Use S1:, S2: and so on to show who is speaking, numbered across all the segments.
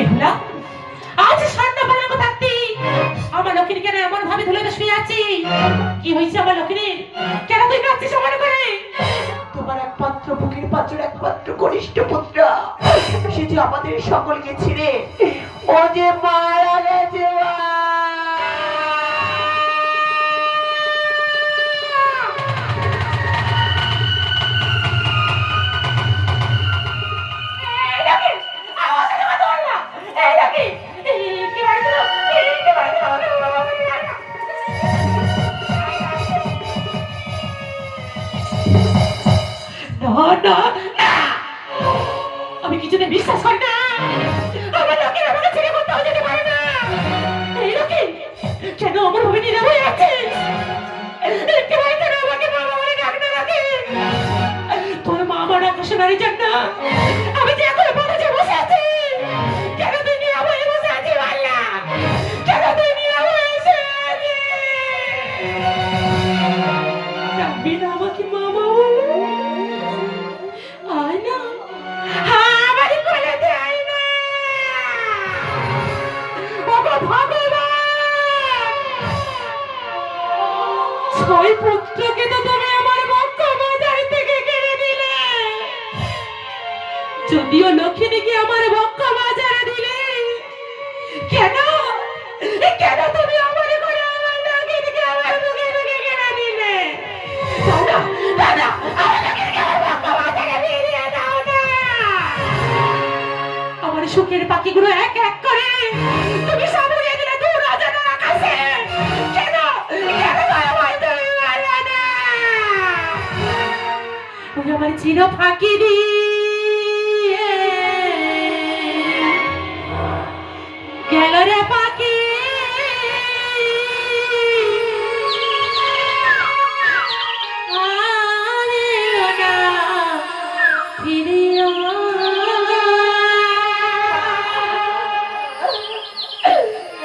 S1: বেহুলা আজ সন্ধ্যা পর্যন্ত থাকতি আমার লক্ষ্মী কেন এমন ভাবে ধুলে তো শুয়ে আছি কি হয়েছে আমার লক্ষ্মীর? কেন তুই কাঁদছিস আমার করে
S2: তোমার একমাত্র বুকের পাত্র, একমাত্র কনিষ্ঠ পুত্র। সে যে আমাদের সকলকে ছিঁড়ে ও যে মারা গেছে।
S1: না। আমি কিছুতে বিশ্বাস করি না আমার লোকের আমাকে ছেড়ে কোথাও যেতে পারে না যদিও লক্ষ্মীকে আমার বক্ষ বাজারে দিলে? কেন? কেন তুমি আমার ঘরে আমার লক্ষ্মীকে আমার মুখে মুখে কেড়ে দিলে? দাদা দাদা আমার সুখের পাখিগুলো এক এক করে তুমি সব উড়িয়ে দিলে দূর অজানা আকাশে। কেন? কেন আমার চির ফাঁকি দিয়ে গেল রে পাখি।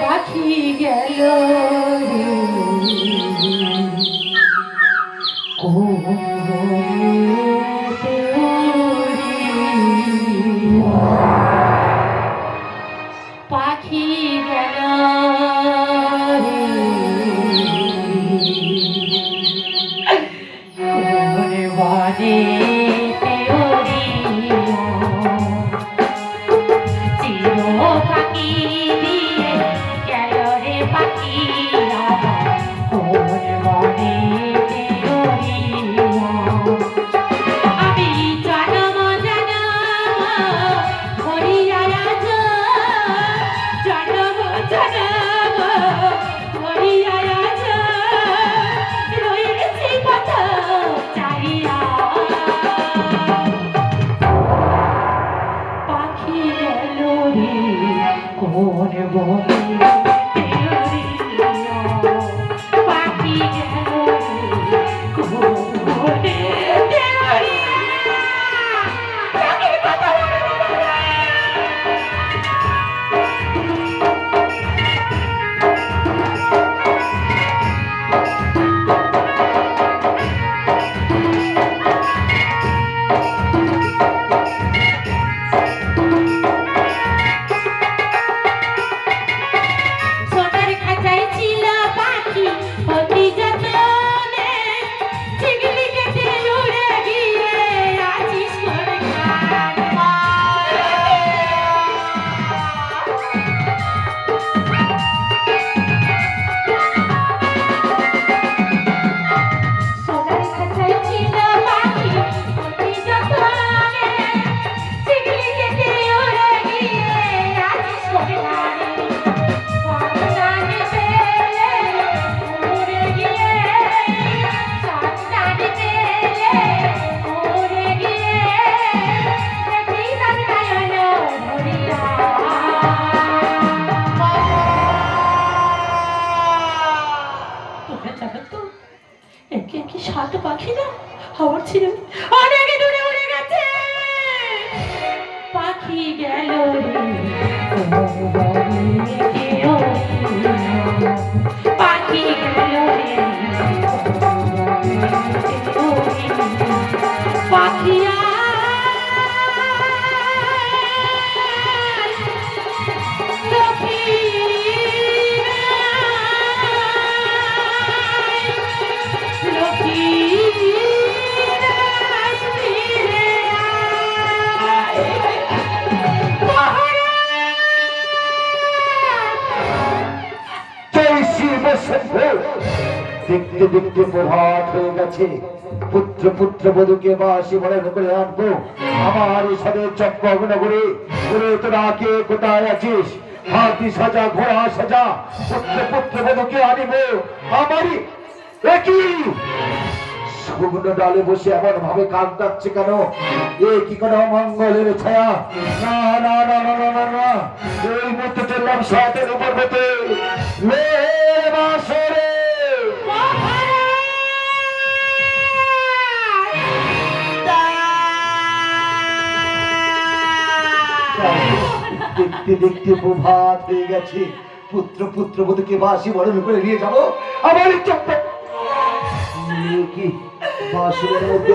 S1: পাখি গেল। পাখি গেল অনেক দূরে উড়ে গেছে। পাখি গেল পাখি গেল পাখি
S3: জয় শ্রী বৈষ্ণব। দেখতে দেখতে প্রভাত হয়ে গেছে। পুত্র পুত্র বধুকে বাসি বলে করে আনব আমার সদের চম্পক নগরে করে তোরা কে? কোথায় আছিস? হাতি সাজা, ঘোড়া সাজা। পুত্র পুত্র বধুকে আনিব। আমারই একই। শুকনো ডালে বসে এমন ভাবে কাঁদাচ্ছে কেন? এ কি কোনো মঙ্গলের ছায়া? না না না না না না এই মুহূর্তে চললাম সাতের উপর হতে দেখতে দেখতে প্রভাত হয়ে গেছে পুত্র পুত্র বধুকে বাসি বরণ করে নিয়ে যাব আমার চপ্পা কি বাসি মধ্যে